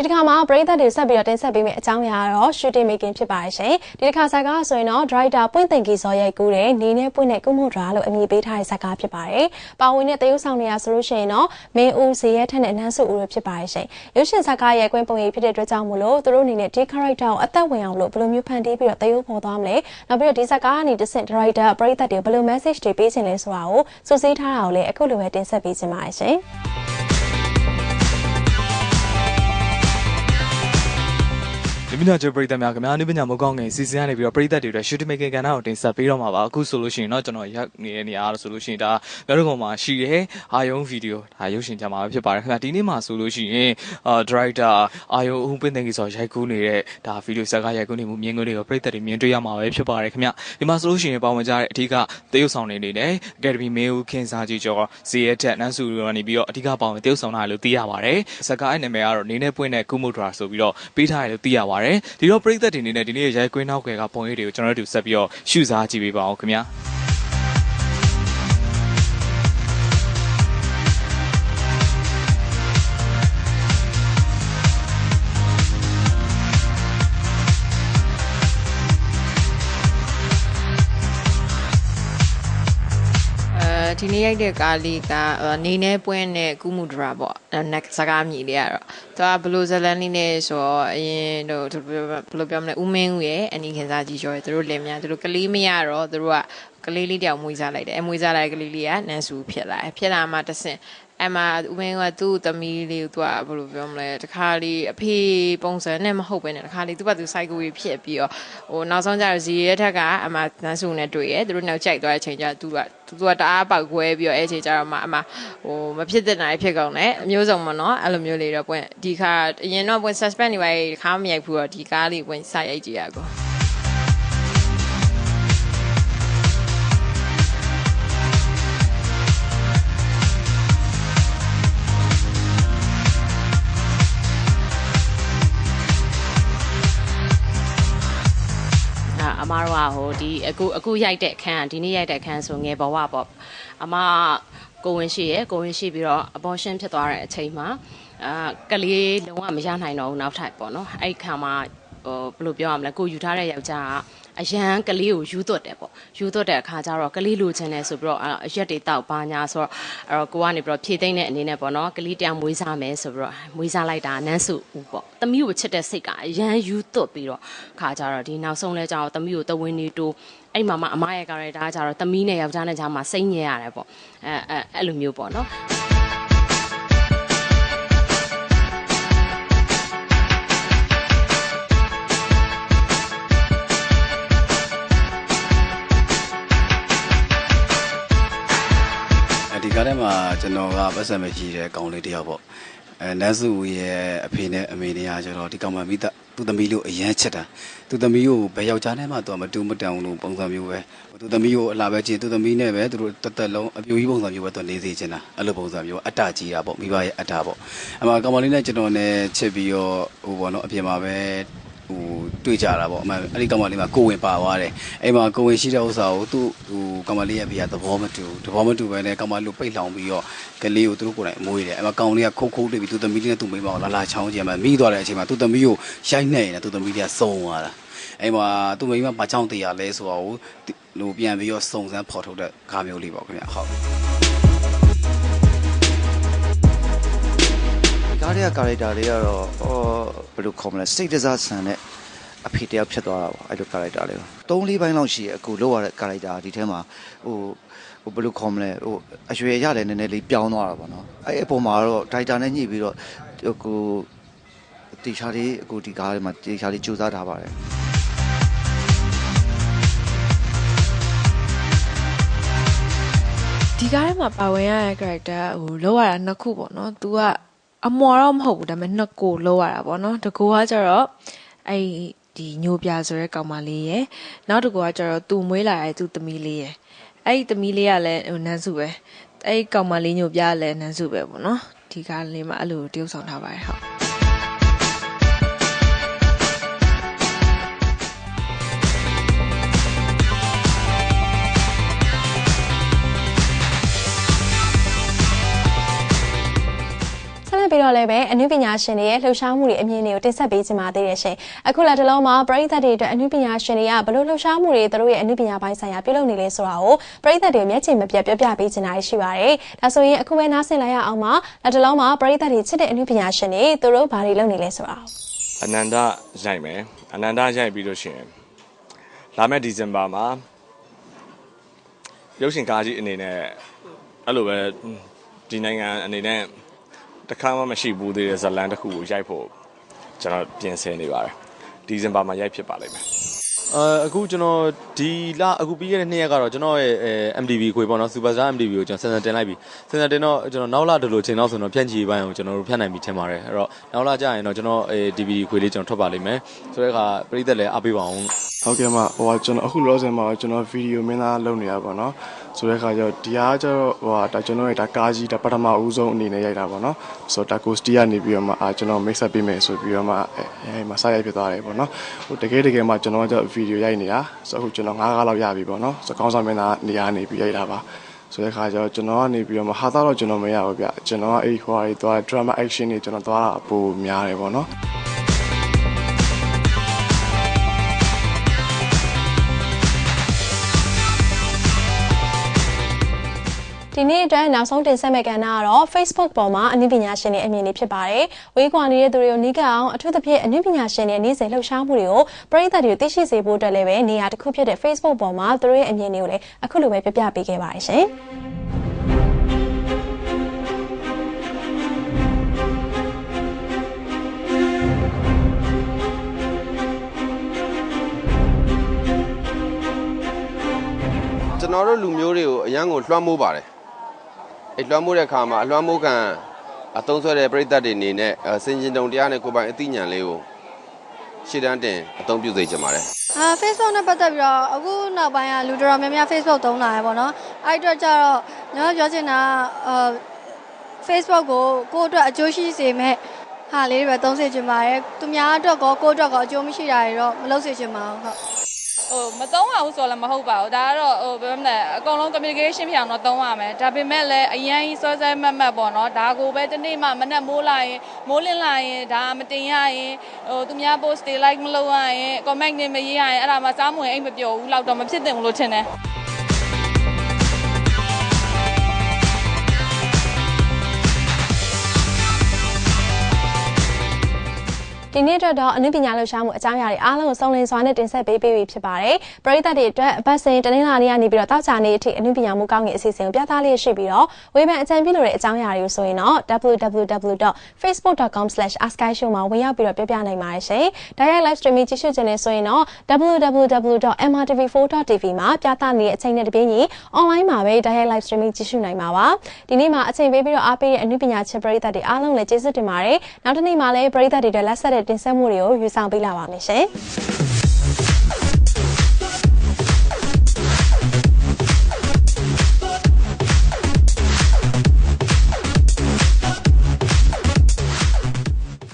ဒီတစ်ခါမှာပရိသတ်တွေဆက်ပြီးတော့တင်ဆက်ပေးမယ့်အကြောင်းအရာကတော့ shooting making ဖြစ်ပါတယ်ရှင်ဒီတစ်ခါဇာတ်ကားဆိုရင်တော့ director ပွင့်သိင်ကြီးစောရိုက်ကူးတဲ့နေနဲ့ပွင့်တဲ့ကုမှုဒရာလို့အမည်ပေးထားတဲ့ဇာတ်ကားဖြစ်ပါတယ်ပါဝင်တဲ့တရုပ်ဆောင်တွေကဆိုလို့ရှိရင်တော့မင်းဦးဇေယျထက်နဲ့အနန်းစုဦးတို့ဖြစ်ပါတယ်ရှင်ရုပ်ရှင်ဇာတ်ကားရဲ့ကွင်းပုံရိပ်ဖြစ်တဲ့အတွက်ကြောင့်မို့လို့သူတို့အနေနဲ့ဒီ character ကိုအသက်ဝင်အောင်လို့ဘယ်လိုမျိုးဖန်တီးပြီးတော့တရုပ်ဖော်သွားမလဲနောက်ပြီးတော့ဒီဇာတ်ကားကနေတစ်ဆင့် director ပရိသတ်တွေဘယ်လို message တွေပေးချင်လဲဆိုတာကိုစူးစီးထားတာကိုလည်းအခုလိုပဲတင်ဆက်ပေးချင်ပါတယ်ရှင် ဒီမိနာကျပရိသတ်များခင်ဗျာအနုပညာမကောင်းငယ်စီစဉ်ရနေပြီးတော့ပရိသတ်တွေအတွက် shooting making ကဏ္ဍကိုတင်ဆက်ပေးတော့မှာပါအခုဆိုလို့ရှိရင်တော့ကျွန်တော်ရက်နေတဲ့နေရာအားဆိုလို့ရှိရင်ဒါမျိုးကောင်မှာရှိတဲ့အာယုံဗီဒီယိုဒါရုပ်ရှင်ကြမှာပဲဖြစ်ပါတယ်ခင်ဗျာဒီနေ့မှာဆိုလို့ရှိရင်အာ director အာယုံဦးပင်းသိန်းကြီးဆိုရိုက်ကူးနေတဲ့ဒါဗီဒီယိုဇာတ်ကားရိုက်ကူးနေမှုမြင်ကွင်းတွေကိုပရိသတ်တွေမြင်တွေ့ရမှာပဲဖြစ်ပါတယ်ခင်ဗျာဒီမှာဆိုလို့ရှိရင်ပါဝင်ကြတဲ့အထူးကသရုပ်ဆောင်တွေနေနဲ့ Academy မေဦးခင်စာကြီးကျော်ဇေယျထက်နန်းစုတို့ကနေပြီးတော့အထူးကပါဝင်သရုပ်ဆောင်တာလို့သိရပါတယ်ဇာတ်ကားရဲ့နာမည်ကတော့နေနဲ့ပွင့်တဲ့ကုမှုဒရာဆိုပြီးတော့ပေးထားတယ်လို့သိရပါတယ်ဒီတော့ပရိသတ်တွေအနေနဲ့ဒီနေ့ရိုက်ကွင်းနောက်ွယ်ကပုံရိပ်တွေကိုကျွန်တော်တို့ဆက်ပြီးတော့ရှုစားကြည့်ပေးပါအောင်ခင်ဗျာ ဒီနေ့ရိုက်တဲ့ကားလေးကအာနေနေပွင့်တဲ့ကုမှုဒရာပေါ့နက်စကားမြည်လေးကတော့သူကဘလိုဇလန်လေးနဲ့ဆိုတော့အရင်တို့ဘယ်လိုပြောမလဲဦးမင်းဦးရဲ့အနီခင်စားကြီးကျော်ရဲ့သူတို့လင်မြသူတို့ကလေးမရတော့သူတို့ကကလေးလေးတယောက်မွေးစားလိုက်တယ်အမွေးစားလိုက်ကလေးလေးကနန်းစုဖြစ်လာတယ်ဖြစ်လာမှတဆင့် အမဦးမင်းကသူ့သမီးလေးကိုသူကဘယ်လိုပြောမလဲတခါလေးအဖေပုံစံနဲ့မဟုတ်ပဲနဲ့တခါလေးသူ့ဘာသူ cycle ကြီးဖြစ်ပြီးတော့ဟိုနောက်ဆုံးကျတော့ဇီရဲထက်ကအမနန်းစုနဲ့တွေ့ရဲသူတို့နောက်ကြိုက်သွားတဲ့အချိန်ကျသူကသူကတအားပေါက်ခွဲပြီးတော့အဲ့အချိန်ကျတော့မှအမဟိုမဖြစ်တဲ့နိုင်ဖြစ်ကုန်တယ်အမျိုးစုံမနော်အဲ့လိုမျိုးလေးတော့ပွင့်ဒီခါအရင်တော့ပွင့် suspend နေပါခါမရိုက်ဘူးတော့ဒီကားလေးပွင့်စရိုက်ကြည့်ရကော မတို့ကဟိုဒီအခုအခုရိုက်တဲ့အခန်းကဒီနေ့ရိုက်တဲ့အခန်းဆိုငယ်ဘဝပေါ့အမကိုဝင်ရှိရယ်ကိုဝင်ရှိပြီးတော့ abortion ဖြစ်သွားတဲ့အချိန်မှာအာကလေးလုံးဝမရနိုင်တော့ဘူးနောက်ထပ်ပေါ့နော်အဲ့ခါမှာဟိုဘယ်လိုပြောရမလဲကိုယူထားတဲ့ယောက်ျားက အရန်ကလေးကိုယူသွတ်တယ်ပေါ့ယူသွတ်တဲ့အခါကျတော့ကလေးလိုချင်တယ်ဆိုပြီးတော့အရက်တွေတောက်ပါညာဆိုတော့အဲ့တော့ကိုကနေပြီးတော့ဖြည့်သိမ့်တဲ့အနေနဲ့ပေါ့နော်ကလေးတယောက်မွေးစားမယ်ဆိုပြီးတော့မွေးစားလိုက်တာနန်းစုဦးပေါ့သမီးကိုချစ်တဲ့စိတ်ကအရန်ယူသွတ်ပြီးတော့ခါကျတော့ဒီနောက်ဆုံးလဲကျတော့သမီးကိုတဝင်းနေတူအဲ့မှာမှအမရဲ့ character ကကျတော့သမီးနဲ့ယောက်ျားနဲ့ကြားမှာစိတ်ညစ်ရတယ်ပေါ့အဲအဲအဲ့လိုမျိုးပေါ့နော် ထဲမှာကျွန်တော်ကပတ်စံမကြီးတဲ့ကောင်လေးတယောက်ပေါ့အဲနတ်စုရဲ့အဖေနဲ့အမေနဲ့ကကျတော့ဒီကောင်မမိသားသူ့သမီးလို့အရန်ချက်တာသူ့သမီးကိုဘယ်ယောက်ျားနဲ့မှသူကမတူမတန်ဘူးလို့ပုံစံမျိုးပဲသူ့သမီးကိုအလားပဲချင်းသူ့သမီးနဲ့ပဲသူတို့တက်တက်လုံးအပြိုကြီးပုံစံမျိုးပဲသူနေစေချင်တာအဲ့လိုပုံစံမျိုးအတ္တကြီးတာပေါ့မိဘရဲ့အတ္တပေါ့အမှကောင်မလေးနဲ့ကျွန်တော်နဲ့ချစ်ပြီးတော့ဟိုပေါ့နော်အပြင်မှာပဲ ဟိုတွေ့ကြတာပေါ့အမှအဲ့ဒီကောင်မလေးမှာကိုဝင်ပါသွားတယ်အဲ့မှာကိုဝင်ရှိတဲ့ဥစ္စာကိုသူ့ဟိုကောင်မလေးရဲ့ဘေးကသဘောမတူသဘောမတူပဲနဲ့ကောင်မလေးကိုပိတ်လောင်ပြီးတော့ကလေးကိုသူတို့ကိုယ်တိုင်အမွေးတယ်အဲ့မှာကောင်လေးကခုတ်ခုတ်တွေ့ပြီးသူ့သမီးလေးနဲ့သူ့မိန်းမကိုလာလာချောင်းကြည့်မှာမိသွားတဲ့အချိန်မှာသူ့သမီးကိုရိုက်နေတယ်သူ့သမီးလေးကစုံသွားတာအဲ့မှာသူ့မိန်းမဘာကြောင့်တရားလဲဆိုတော့ဟိုပြန်ပြီးတော့စုံစမ်းဖော်ထုတ်တဲ့ကားမျိုးလေးပေါ့ခင်ဗျဟုတ် ကားတွေကကာရက်တာတွေကတော့ဟောဘယ်လိုခေါ်မလဲစိတ်တစားဆန်တဲ့အဖေတယောက်ဖြစ်သွားတာပေါ့အဲ့လိုကာရက်တာလေး၃လေးပိုင်းလောက်ရှိရအခုလောက်ရတဲ့ကာရက်တာဒီထဲမှာဟိုဟိုဘယ်လိုခေါ်မလဲဟိုအရွယ်ရတယ်နည်းနည်းလေးပြောင်းသွားတာပေါ့နော်အဲ့အပေါ်မှာတော့ဒိုက်တာနဲ့ညှိပြီးတော့ဟိုတီချာလေးအခုဒီကားထဲမှာတီချာလေးစူးစမ်းထားပါတယ်ဒီကားထဲမှာပါဝင်ရတဲ့ character ဟိုလောက်ရတာနှစ်ခုပေါ့နော်။ तू က အမော်တော့မဟုတ်ဘူးဒါပေမဲ့နှစ်ကိုလောက်ရတာပေါ့နော်။တကူကကျတော့အဲ့ဒီညိုပြဆိုရဲကောင်မလေးရယ်နောက်တကူကကျတော့သူ့မွေးလာတဲ့သူ့သမီးလေးရယ်အဲ့ဒီသမီးလေးကလည်းဟိုနန်းစုပဲအဲ့ဒီကောင်မလေးညိုပြကလည်းနန်းစုပဲပေါ့နော်။ဒီကားလေးမှာအဲ့လိုတရုပ်ဆောင်ထားပါတယ်ဟုတ်။ တော့လလည်းပဲအနုပညာရှင်တွေရဲ့လှုပ်ရှားမှုတွေအမြင်တွေကိုတင်ဆက်ပေးချင်ပါသေးတယ်ရှင်အခုလာတလုံးမှာပရိသတ်တွေအတွက်အနုပညာရှင်တွေကဘယ်လိုလှုပ်ရှားမှုတွေသူတို့ရဲ့အနုပညာပိုင်းဆိုင်ရာပြုလုပ်နေလဲဆိုတာကိုပရိသတ်တွေမျက်ခြေမပြတ်ပြောပြပေးချင်တာရှိပါတယ်ဒါဆိုရင်အခုပဲနားဆင်လိုက်ရအောင်ပါလာတလုံးမှာပရိသတ်တွေချစ်တဲ့အနုပညာရှင်တွေသူတို့ဘာတွေလုပ်နေလဲဆိုတာကိုအနန္တရိုက်မယ်အနန္တရိုက်ပြီးလို့ရှိရင်လာမယ့်ဒီဇင်ဘာမှာရုပ်ရှင်ကားကြီးအနေနဲ့အဲ့လိုပဲဒီနိုင်ငံအနေနဲ့ တစ်ခါမှမရှိဘူးသေးတဲ့ဇတ်လန်တစ်ခုကိုရိုက်ဖို့ကျွန်တော်ပြင်ဆင်နေပါတယ်ဒီဇင်ဘာမှာရိုက်ဖြစ်ပါလိမ့်မယ်အာအခုကျွန်တော်ဒီလအခုပြီးခဲ့တဲ့နှစ်ရက်ကတော့ကျွန်တော်ရဲ့အဲ MTV ခွေပေါ့နော် Super Star MTV ကိုကျွန်တော်စင်စင်တင်လိုက်ပြီစင်စင်တင်တော့ကျွန်တော်နောက်လာဒီလိုချိန်တော့ဆိုတော့ဖြန့်ချီပိုင်းကိုကျွန်တော်တို့ဖြန့်နိုင်ပြီထင်ပါတယ်အဲ့တော့နောက်လာကြရင်တော့ကျွန်တော်အဲ DVD ခွေလေးကျွန်တော်ထွက်ပါလိမ့်မယ်ဆိုတဲ့အခါပရိသတ်လည်းအားပေးပါအောင် ဟုတ်ကဲ့မဟိုကကျွန်တော်အခုလောဆယ်မှာကျွန်တော်ဗီဒီယိုမင်းသားလုပ်နေရပါတော့ဆိုတဲ့အခါကျတော့ဒီအားကျတော့ဟိုဟာဒါကျွန်တော်ရဲ့ဒါကားကြီးဒါပထမဦးဆုံးအနေနဲ့ရိုက်တာပေါ့နော်ဆိုတော့ဒါကိုစတီကနေပြီးတော့မှအာကျွန်တော် mix up ပေးမယ်ဆိုပြီးတော့မှအဲအဲမှာစရိုက်ဖြစ်သွားတယ်ပေါ့နော်ဟိုတကယ်တကယ်မှကျွန်တော်ကကျဗီဒီယိုရိုက်နေတာဆိုတော့အခုကျွန်တော်9ကားလောက်ရပြီပေါ့နော်ဆိုတော့ကောင်းဆောင်မင်းသားနေရာနေပြီးရိုက်တာပါဆိုတဲ့ခါကျတော့ကျွန်တော်ကနေပြီးတော့မှဟာတော့ကျွန်တော်မရဘူးဗျကျွန်တော်ကအဲ့ဟိုဟာတွေသွား drama action တွေကျွန်တော်သွားတာပိုများတယ်ပေါ့နော် ဒီနေ့အတွက်နောက်ဆုံးတင်ဆက်မယ့်ကဏ္ဍကတော့ Facebook ပေါ်မှာအနုပညာရှင်တွေအမြင်တွေဖြစ်ပါတယ်။ဝေးကွာနေတဲ့သူတွေကိုနီးကပ်အောင်အထူးသဖြင့်အနုပညာရှင်တွေနေ့စဉ်လှုပ်ရှားမှုတွေကိုပရိသတ်တွေကိုသိရှိစေဖို့အတွက်လည်းပဲနေရာတစ်ခုဖြစ်တဲ့ Facebook ပေါ်မှာသူတို့ရဲ့အမြင်တွေကိုလည်းအခုလိုပဲပြပြပေးခဲ့ပါတယ်ရှင်။ကျွန်တော်တို့လူမျိုးတွေကိုအရန်ကိုလွှမ်းမိုးပါတယ် အဲလွှမ်းမိုးတဲ့အခါမှာအလွှမ်းမိုးခံအသုံးဆွဲတဲ့ပြည်သက်တွေအနေနဲ့အဲစင်ကျင်တုံတရားနဲ့ကိုယ်ပိုင်အသိဉာဏ်လေးကိုရှေ့တန်းတင်အသုံးပြုစေချင်ပါတယ်အာ Facebook နဲ့ပတ်သက်ပြီးတော့အခုနောက်ပိုင်းကလူတော်တော်များများ Facebook သုံးလာရပေါ့နော်အဲ့အတွက်ကျတော့ကျွန်တော်ပြောချင်တာကအာ Facebook ကိုကိုယ့်အတွက်အကျိုးရှိစေမဲ့ဟာလေးတွေပဲသုံးစေချင်ပါတယ်သူများအတွက်ကောကိုယ့်အတွက်ကောအကျိုးမရှိတာတွေတော့မလုပ်စေချင်ပါဘူးဟုတ် ဟိုမသုံးရဘူးဆိုလည်းမဟုတ်ပါဘူးဒါကတော့ဟိုဘယ်မှာလဲအကုန်လုံး communication ဖြစ်အောင်တော့သုံးရမယ်ဒါပေမဲ့လည်းအရင်ကြီးစောစောမတ်မတ်ပေါ့နော်ဒါကိုပဲတနေ့မှမနဲ့မိုးလာရင်မိုးလင်းလာရင်ဒါမတင်ရရင်ဟိုသူများ post တွေ like မလုပ်ရရင် comment တွေမရေးရရင်အဲ့ဒါမှစားမဝင်အိမ်မပြောဘူးလောက်တော့မဖြစ်သင့်ဘူးလို့ထင်တယ် ဒီနေ့အတွက်တော့အနုပညာလှူရှားမှုအကြောင်းအရာတွေအားလုံးကိုစုံလင်စွာနဲ့တင်ဆက်ပေးပေးပြီးဖြစ်ပါတယ်။ပရိသတ်တွေအတွက်အပတ်စဉ်တနင်္လာနေ့ကနေပြီးတော့တောက်ချာနေ့အထိအနုပညာမှုကောင်းကင်အစီအစဉ်ကိုပြသလျက်ရှိပြီးတော့ဝေဖန်အကြံပြုလို့တဲ့အကြောင်းအရာတွေကိုဆိုရင်တော့ www.facebook.com/askai show မှာဝင်ရောက်ပြီးတော့ပြပြနိုင်ပါတယ်ရှင်။ Direct live streaming ကြည့်ရှုခြင်းနဲ့ဆိုရင်တော့ www.mrtv4.tv မှာပြသနေတဲ့အချိန်နဲ့တပြေးညီ online မှာပဲ Direct live streaming ကြည့်ရှုနိုင်မှာပါ။ဒီနေ့မှာအချိန်ပေးပြီးတော့အားပေးတဲ့အနုပညာချစ်ပရိသတ်တွေအားလုံးလည်းကျေးဇူးတင်ပါတယ်။နောက်တစ်နေ့မှာလည်းပရိသတ်တွေအတွက်လက်ဆက်တဲ့တင်ဆက်မှုတွေကိုယူဆောင်ပေးလာပါမယ်ရှင်။